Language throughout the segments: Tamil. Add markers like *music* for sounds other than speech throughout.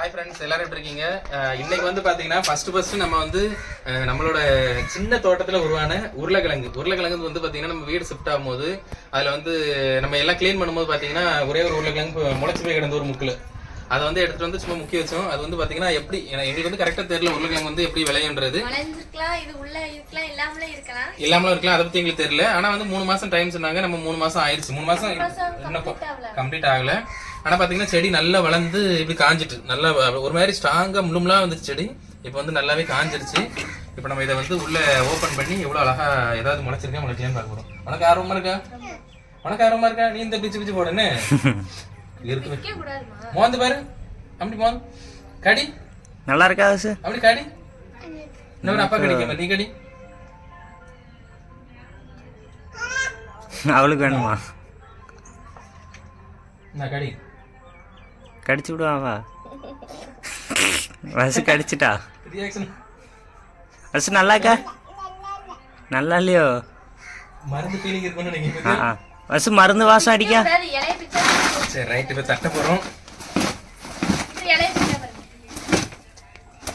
ஹாய் ஃப்ரெண்ட்ஸ் எல்லாரும் எப்படி இருக்கீங்க? இன்னைக்கு வந்து பாத்தீங்கன்னா ஃபர்ஸ்ட் ஃபர்ஸ்ட் நம்ம வந்து நம்மளோட சின்ன தோட்டத்துல உருவான உருளைக்கிழங்கு. உருளைக்கிழங்கு வந்து பாத்தீங்கன்னா நம்ம வீடு ஷிஃப்ட் ஆகும்போது அதுல வந்து நம்ம எல்லாம் க்ளீன் பண்ணும்போது பாத்தீங்கன்னா ஒரே ஒரு உருளைக்கிழங்கு முளைச்சு போய் கிடந்த ஒரு முக்குல அதை வந்து எடுத்துட்டு வந்து சும்மா முக்கிய வச்சோம். அது வந்து பாத்தீங்கன்னா எப்படி எங்களுக்கு வந்து கரெக்டா தெரியல உருளைக்கிழங்கு வந்து எப்படி விளையுன்றது இல்லாமலும் இருக்கலாம். அதை பத்தி எங்களுக்கு தெரியல. ஆனா வந்து மூணு மாசம் டைம் சொன்னாங்க நம்ம மூணு மாசம் ஆயிடுச்சு மூணு இன்னும் கம்ப்ளீட் ஆகல. ஆனா பாத்தீங்கன்னா செடி நல்லா வளர்ந்து இப்படி காஞ்சிட்டு நல்லா ஒரு மாதிரி ஸ்ட்ராங்கா முள்ளுமுலாம் வந்துச்சு செடி. இப்போ வந்து நல்லாவே காஞ்சிருச்சு. இப்போ நம்ம இதை வந்து உள்ள ஓபன் பண்ணி எவ்வளவு அழகா ஏதாவது முளைச்சிருக்கா முளைக்கலையான்னு பார்க்க போறோம். உனக்கு ஆர்வமா இருக்கா? உனக்கு ஆர்வமா இருக்கா? நீ இந்த பிச்சு பிச்சு போடுன்னு *laughs* இருக்கு. மோந்து பாரு. அப்படி மோந்து கடி. நல்லா இருக்கா சார் அப்படி கடி. இன்னொரு அப்பா கடிக்க நீ கடி. அவளுக்கு வேணுமா? நான் கடி. கடிச்சு விடுவாவா வசு கடிச்சிட்டா? வசு நல்லா இருக்கா? நல்லா இல்லையோ? வசு மருந்து வாசம் அடிக்கா? கூடாது இலைய பிச்சா சரி ரைட் இப்போ தட்ட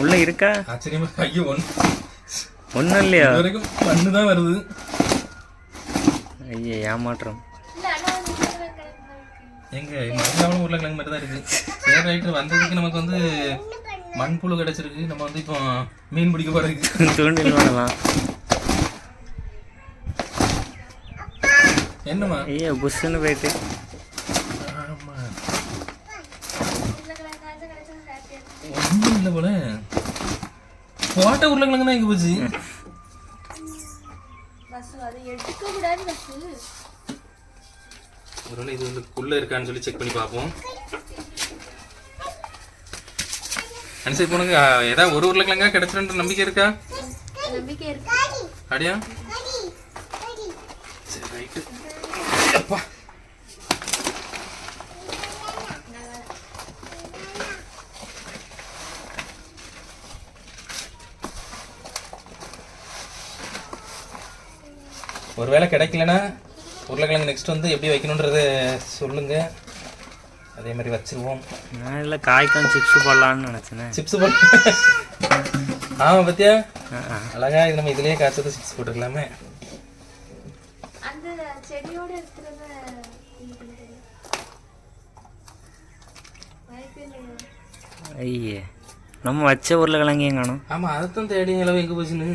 உள்ள இருக்கா? ஆச்சரியமா ஐயோ ஒன்று ஒன்றும் இல்லையோ? வரைக்கும் மண்ணு தான் வருது. ஐயே ஏமாற்றம். எங்க மண்ணாவளம் உருளைக்கிழங்கு மாதிரி தான் இருக்கு. சரி ரைட்டு வந்ததுக்கு நமக்கு வந்து மண்புழு கிடைச்சிருக்கு. நம்ம வந்து இப்போ மீன் பிடிக்க போறதுக்கு. தூண்டில் பண்ணலாம் என்னம்மா? ஐயோ புஷ்ஷுன்னு போயிட்டு. ஒன்றும் இல்லை போல. போட்ட உருளைக்கிழங்கு தான் எங்க போச்சு? ஒருவேளை இது வந்து குள்ள இருக்கான்னு சொல்லி செக் பண்ணி பார்ப்போம். அனுசரி போனுங்க ஏதாவது ஒரு உருளைக்கிழங்கா கிடைச்சிருன்ற நம்பிக்கை இருக்கா? நம்பிக்கை இருக்கு. அடியா? சரி ரைட்டு அப்பா. ஒருவேளை கிடைக்கலனா உருளைக்கிழங்கு நெக்ஸ்ட் வந்து எப்படி வைக்கணுன்றத சொல்லுங்க. அதே மாதிரி வச்சிருவோம். நான் இல்லை காய்க்கான் சிப்ஸ் போடலான்னு நினச்சேனே. சிப்ஸ் போட்டு ஆமா பத்தியா? அழகா இது நம்ம இதுலயே காய்ச்சது சிப்ஸ் போட்டுக்கலாமே. ஐயே நம்ம வச்ச உருளைக்கிழங்கையும் காணும் ஆமா அதைத்தான் தேடி அளவு எங்க போச்சுன்னு.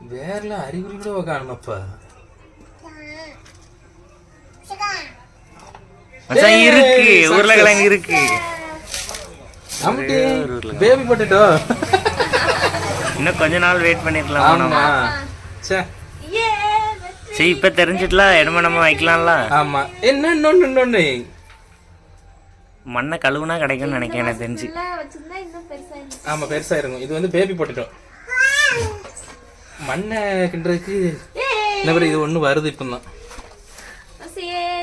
வேறல அறிகுறி கூட காணுமப்பா. மச்சான் இருக்கு. உருளைக்கிழங்கு இருக்கு. பேபி போட்டுட்டோ இன்னும் கொஞ்ச நாள் வெயிட் பண்ணிருக்கலாம் ஆமா. சே ஏ சரி இப்போ தெரிஞ்சிட்டல இடமா நம்ம வைக்கலாம்ல? ஆமா. என்ன இன்னொன்னு இன்னொன்னு? மண்ணை கழுவுனா கிடைக்கும்னு நினைக்கிறேன் எனக்கு தெரிஞ்சு. ஆமா பெருசா இருக்கும். இது வந்து பேபி போட்டுட்டோம் மண்ணை கிண்டுறதுக்கு இந்த மாதிரி இது ஒண்ணு வருது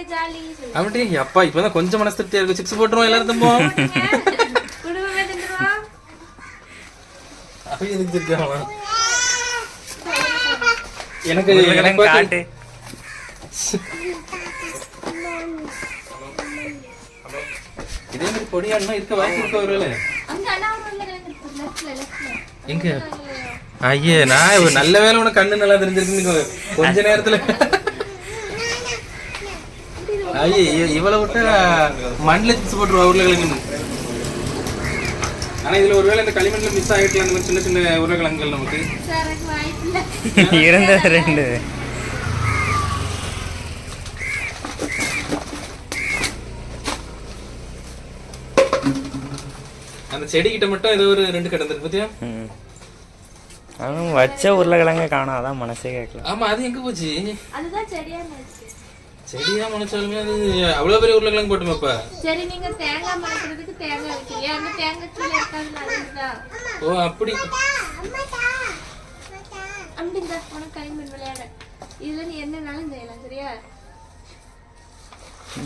ஜாலி சொல்லு. ஆமாட்டி அப்பா இப்பதான் கொஞ்சம் மனசு திருப்தியா இருக்கு. சிப்ஸ் போட்டுருவோம் எல்லாரும் தம்போம் குடும்பமே தின்றுவோம் அப்ப எதுக்கு திருப்தியாகலாம் எனக்கு எனக்கு இதே மாதிரி பொடியாடுனா இருக்க வாய்ப்பு இருக்க ஒருவேளை அங்க அண்ணா உள்ள லெஃப்ட்ல லெஃப்ட்ல எங்க? ஐயே நான் ஒரு நல்ல வேலை உனக்கு கண்ணு நல்லா தெரிஞ்சிருக்கு கொஞ்ச நேரத்துல. ஐயே இவ்வளவு விட்டா மண்ணில் சிப்ஸ் போட்டுருவா உருளைக்கிழங்கு ஆனா இதுல ஒருவேளை இந்த களிமண்ல மிஸ் ஆகிட்டு அந்த மாதிரி சின்ன சின்ன உருளைக்கிழங்குகள் நமக்கு. இருந்தது ரெண்டு. அந்த செடி கிட்ட மட்டும் ஏதோ ஒரு ரெண்டு கிடந்திருக்கு பத்தியா? ம். அவன் வச்ச உருளைக்கிழங்க காணும் அதான் மனசே கேட்கல. ஆமா அது எங்க போச்சு? அதுதான் சரியா செடியா முளைச்சாலுமே அது அவ்வளவு பெரிய உருளைக்கிழங்கு போட்டுமாப்பா சரி நீங்க தேங்காய் மணக்கிறதுக்கு தேங்காய் வைக்கிறீங்க. அந்த தேங்காய் கீழே இருக்காது நல்லதுதான் ஓ அப்படி. அப்படி இந்த உனக்கு களிமண் விளையாட. இதுல நீ என்னனாலும் செய்யலாம் சரியா?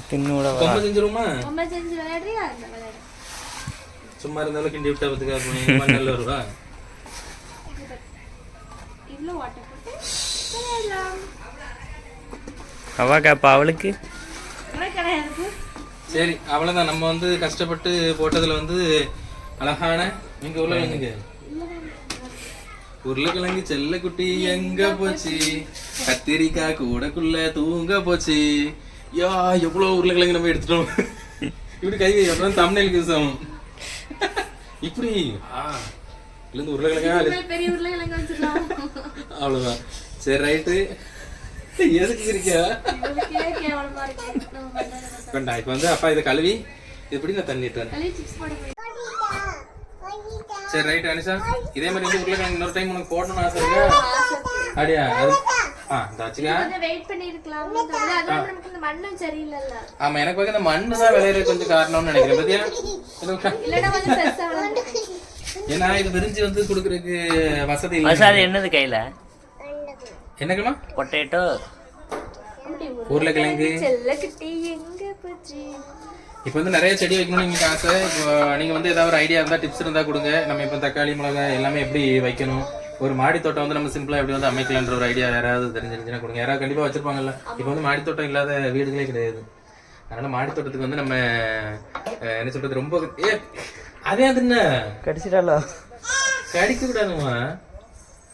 தின்னு விட வரா கொம்ப செஞ்சிருமா ரொம்ப செஞ்சு விளையாடுறியா? அந்த விளையாட. சும்மா இருந்தாலும் கிண்டி விட்டா பத்துக்கா நல்ல வருவா இவ்வளோ வாட்டர் போட்டு விளையாடலாம். அவா கேப்பா அவளுக்கு? கிடையாது சரி அவ்வளவுதான். நம்ம வந்து கஷ்டப்பட்டு போட்டதுல வந்து அழகான இங்க உருளைக்கிழங்கு. உருளைக்கிழங்கு செல்லக்குட்டி எங்க போச்சு? கத்திரிக்காய் கூடக்குள்ள தூங்க போச்சு. யா எவ்வளவு உருளைக்கிழங்கு நம்ம எடுத்துட்டோம். *laughs* இப்படி கை அப்புறம் ஆகும். *laughs* இப்படி. ஆ. இருந்து உருளைக்கிழங்கா பெரிய உருளைக்கிழங்கு வச்சிடலாம். அவ்வளவுதான். சரி ரைட்டு. எதுக்கு சிரிக்கா இவளுக்கே கேவலமா இருக்கு நம்ம பண்ணதை பார்த்தா. வேண்டாம் இப்போ வந்து அப்பா இதை கழுவி எப்படி நான் தண்ணி சரி ரைட் அனிஷா. இதே மாதிரி வந்து உருளைக்கிழங்கு இன்னொரு டைம் உனக்கு போடணும்னு ஆசை இருக்கா? அப்படியா? அது ஆ கொஞ்சம் வெயிட் பண்ணி இருக்கலாம் அதுவும் நமக்கு இந்த மண்ணும் சரியில்லைல்ல. ஆமா எனக்கு வந்து மண்ணு தான் விளையிற கொஞ்சம் காரணம்னு நினைக்கிறேன். பாத்தியா? ஏன்னா இது விரிஞ்சு வந்து கொடுக்கறதுக்கு வசதி இல்லை மசாது என்னது கையில? என்னக்குமா பொட்டேட்டோ உருளைக்கிழங்கு. செல்லக்குட்டி எங்க போச்சு? இப்போ வந்து நிறைய செடி வைக்கணும்னு எங்களுக்கு ஆசை. இப்போ நீங்கள் வந்து ஏதாவது ஒரு ஐடியா இருந்தால் டிப்ஸ் இருந்தால் கொடுங்க. நம்ம இப்போ தக்காளி மிளகாய் எல்லாமே எப்படி வைக்கணும்? ஒரு மாடி தோட்டம் வந்து நம்ம சிம்பிளாக எப்படி வந்து அமைக்கலான்ற ஒரு ஐடியா யாராவது தெரிஞ்சிருந்துச்சுன்னா கொடுங்க. யாராவது கண்டிப்பாக வச்சிருப்பாங்கல்ல. இப்போ வந்து மாடி தோட்டம் இல்லாத வீடுகளே கிடையாது. அதனால மாடி தோட்டத்துக்கு வந்து நம்ம என்ன சொல்றது ரொம்ப ஏ அதே அது என்ன? கடிச்சிட்டாலோ கடிக்க கூடாதுமா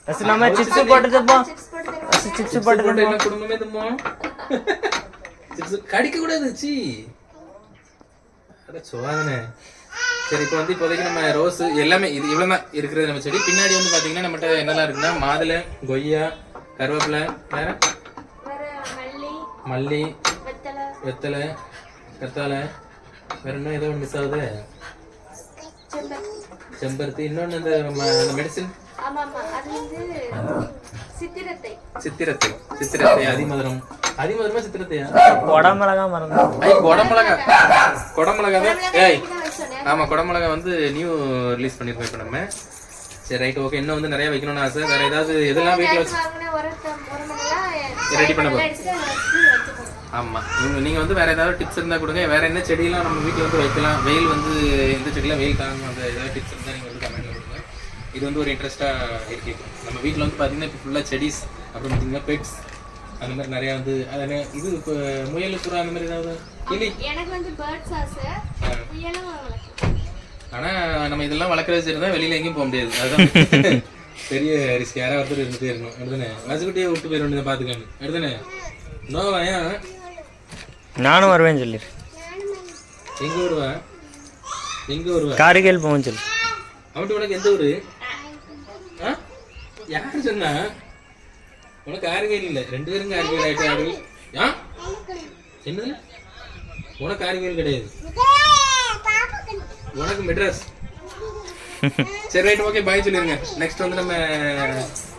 ஃபர்ஸ்ட் நம்ம சிப்ஸ் போட்டு தப்போம். ஃபர்ஸ்ட் சிப்ஸ் போட்டு என்ன குடும்பமே தும்மோ சிப்ஸ் கடிக்க கூடாது சி அட சோதனை சரி இப்போ வந்து இப்போதைக்கு நம்ம ரோஸ் எல்லாமே இது இவ்வளோ தான் இருக்கிறது நம்ம செடி. பின்னாடி வந்து பார்த்தீங்கன்னா நம்மகிட்ட என்னெல்லாம் இருக்குன்னா மாதுளை கொய்யா கருவேப்பிலை வேற? மல்லி மல்லி வெத்தலை. வெத்தலை கத்தாழை வேற இன்னும் ஏதோ ஒன்று மிஸ் ஆகுது? செம்பருத்தி இன்னொன்று மெடிசின் ஆமா அது வந்து சித்திரத்தை. சித்திரத்தை சித்திரத்தை அதிமதுரம். அதிமதுரமா சித்திரத்தையா? உடம்புலகா மறந்து ஐ குடமிளகா. குடமிளகா தான் ஏய் ஆமா குடமிளகா வந்து நியூ ரிலீஸ் பண்ணிருக்கோம் இப்போ நம்ம. சரி ரைட் ஓகே இன்னும் வந்து நிறைய வைக்கணும்னு ஆசை. வேற ஏதாவது எதெல்லாம் வீட்டில் வச்சு Ready பண்ண. எடுத்துட்டு அதை வச்சு வச்சுக்கணும் ஆமா. நீங்க நீங்க வந்து வேற ஏதாவது டிப்ஸ் இருந்தா கொடுங்க. வேற என்ன செடியெல்லாம் நம்ம வீட்ல வந்து வைக்கலாம்? வெயில் வந்து எந்த செடியெல்லாம் வெயில் தாங்கும் அந்த ஏதாவது டிப்ஸ் இருந்தா நீங்க வந்து கமெண்ட்ல கொடுங்க. இது வந்து ஒரு இன்ட்ரெஸ்டா இருக்கு. நம்ம வீட்ல வந்து பாத்தீங்கன்னா இப்போ ஃபுல்லா செடிஸ் அப்புறம் பாத்தீங்கன்னா பெட்ஸ் அந்த மாதிரி நிறைய வந்து அது இது இப்போ முயல் புறா அந்த மாதிரி ஏதாவது? கிளி எனக்கு வந்து பேர்ட்ஸ் ஆசை முயலும் வளர்க்கலாம் ஆனா நம்ம இதெல்லாம் வளர்க்கறது சரி தான் வெளியில எங்கேயும் போக முடியாது. அதுதான் *laughs* பெரிய ரிஸ்க் யாராவது ஒருத்தர் இருந்துட்டே இருக்கணும். எடுத்தானே வசுக்குட்டியே விட்டு போயிட வேண்டியதை பாத்துக்கணும் எடுத்தானே நோவா ஏன்? நானும் வருவேன்னு சொல்லிடு எங்க வருவா? எங்க வருவா? போவோம் சொல்லு. அவன்ட்டு உனக்கு எந்த ஊரு? ஆ? யார் சொன்னா? உனக்கு காரிவேல் இல்ல. ரெண்டு பேரும் காரிவேல் ஆயிட்டு ஆடு ஆ? என்னது? உனக்கு காரிவேல் கிடையாது. உனக்கு மெட்ராஸ். சரி ரைட் ஓகே பாய் சொல்லிருங்க. நெக்ஸ்ட் வந்து நம்ம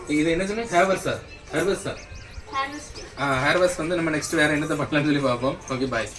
இது என்ன சொன்ன? ஹேர்வர்ஸ் சார். ஹேர்வர்ஸ் சார். ஹார்வெஸ்டிங் uh, வந்து நம்ம நெக்ஸ்ட் வேற என்னத்தை பண்ணலாம்னு சொல்லி பார்ப்போம். Okay bye